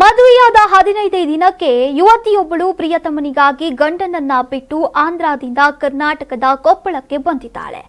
ಮದುವೆಯಾದ ಹದಿನೈದೇ ದಿನಕ್ಕೆ ಯುವತಿಯೊಬ್ಬಳು ಪ್ರಿಯತಮನಿಗಾಗಿ ಗಂಡನನ್ನ ಬಿಟ್ಟು ಆಂಧ್ರದಿಂದ ಕರ್ನಾಟಕದ ಕೊಪ್ಪಳಕ್ಕೆ ಬಂದಿದ್ದಾಳೆ.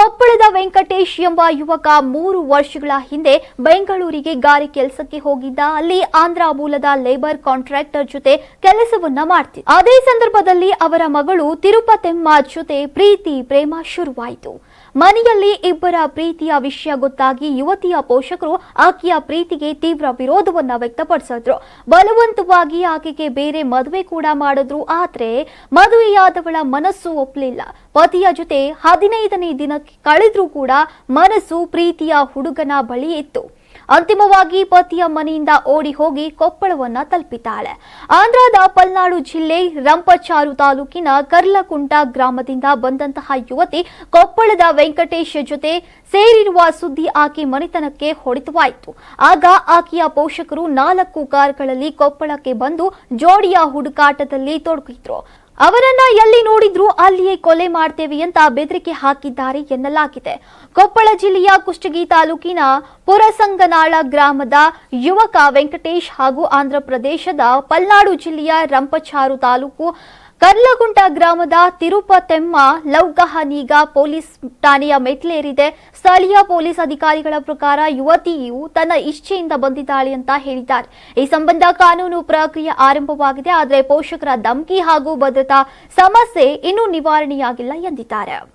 ಕೊಪ್ಪಳದ ವೆಂಕಟೇಶ್ ಎಂಬ ಯುವಕ ಮೂರು ವರ್ಷಗಳ ಹಿಂದೆ ಬೆಂಗಳೂರಿಗೆ ಗಾರೆ ಕೆಲಸಕ್ಕೆ ಹೋಗಿದ್ದ. ಅಲ್ಲಿ ಆಂಧ್ರ ಮೂಲದ ಲೇಬರ್ ಕಾಂಟ್ರಾಕ್ಟರ್ ಜೊತೆ ಕೆಲಸವನ್ನ ಮಾಡ್ತಿದ್ದ. ಅದೇ ಸಂದರ್ಭದಲ್ಲಿ ಅವರ ಮಗಳು ತಿರುಪತೆಮ್ಮ ಜೊತೆ ಪ್ರೀತಿ, ಪ್ರೇಮ ಶುರುವಾಯಿತು. ಮನೆಯಲ್ಲಿ ಇಬ್ಬರ ಪ್ರೀತಿಯ ವಿಷಯ ಗೊತ್ತಾಗಿ ಯುವತಿಯ ಪೋಷಕರು ಆಕೆಯ ಪ್ರೀತಿಗೆ ತೀವ್ರ ವಿರೋಧವನ್ನ ವ್ಯಕ್ತಪಡಿಸಿದ್ರು. ಬಲವಂತವಾಗಿ ಆಕೆಗೆ ಬೇರೆ ಮದುವೆ ಕೂಡ ಮಾಡಿದ್ರು, ಆದ್ರೆ ಮದುವೆಯಾದವಳ ಮನಸ್ಸು ಒಪ್ಪಲಿಲ್ಲ ಪತಿಯ ಜೊತೆ ಹದಿನೈದನೇ ದಿನಕ್ಕೆ ಕಳೆದ್ರೂ ಕೂಡ ಮನಸ್ಸು ಪ್ರೀತಿಯ ಹುಡುಗನ ಬಳಿ ಇತ್ತು. ಅಂತಿಮವಾಗಿ ಪತಿಯ ಮನೆಯಿಂದ ಓಡಿ ಹೋಗಿ ಕೊಪ್ಪಳವನ್ನ ತಲುಪಿದ್ದಾಳೆ. ಆಂಧ್ರದ ಪಲ್ನಾಡು ಜಿಲ್ಲೆ ರಂಪಚಾರು ತಾಲೂಕಿನ ಕರ್ಲಕುಂಟ ಗ್ರಾಮದಿಂದ ಬಂದಂತಹ ಯುವತಿ ಕೊಪ್ಪಳದ ವೆಂಕಟೇಶ್ ಜೊತೆ ಸೇರಿರುವ ಸುದ್ದಿ ಆಕೆ ಮನೆತನಕ್ಕೆ ಹೊಡೆತವಾಯಿತು ಆಗ ಆಕೆಯ ಪೋಷಕರು ನಾಲ್ಕು ಕಾರ್ಗಳಲ್ಲಿ ಕೊಪ್ಪಳಕ್ಕೆ ಬಂದು ಜೋಡಿಯ ಹುಡುಕಾಟದಲ್ಲಿ ತೊಡಗಿದ್ರು. ಅವರನ್ನ ಎಲ್ಲಿ ನೋಡಿದ್ರು ಅಲ್ಲಿಯೇ ಕೊಲೆ ಮಾಡ್ತೇವೆ ಅಂತ ಬೆದರಿಕೆ ಹಾಕಿದ್ದಾರೆ ಎನ್ನಲಾಗಿದೆ. ಕೊಪ್ಪಳ ಜಿಲ್ಲೆಯ ಕುಷ್ಟಗಿ ತಾಲೂಕಿನ ಪುರಸಂಗನಾಳ ಗ್ರಾಮದ ಯುವಕ ವೆಂಕಟೇಶ್ ಹಾಗೂ ಆಂಧ್ರ ಪ್ರದೇಶದ ಪಲ್ನಾಡು ಜಿಲ್ಲೆಯ ರಂಪಚಾರು ತಾಲೂಕು ಕರ್ಲಗುಂಟ ಗ್ರಾಮದ ತಿರುಪತೆಮ್ಮ ಲೌಕಹನೀಗ ಪೊಲೀಸ್ ಠಾಣೆಯ ಮೆಟ್ಲೇರಿದೆ ಸ್ಥಳೀಯ ಪೊಲೀಸ್ ಅಧಿಕಾರಿಗಳ ಪ್ರಕಾರ ಯುವತಿಯು ತನ್ನ ಇಚ್ಛೆಯಿಂದ ಬಂದಿದ್ದಾಳೆ ಅಂತ ಹೇಳಿದ್ದಾರೆ. ಈ ಸಂಬಂಧ ಕಾನೂನು ಪ್ರಕ್ರಿಯೆ ಆರಂಭವಾಗಿದೆ, ಆದರೆ ಪೋಷಕರ ಧಮಕಿ ಹಾಗೂ ಭದ್ರತಾ ಸಮಸ್ಯೆ ಇನ್ನೂ ನಿವಾರಣೆಯಾಗಿಲ್ಲ ಎಂದಿದ್ದಾರೆ.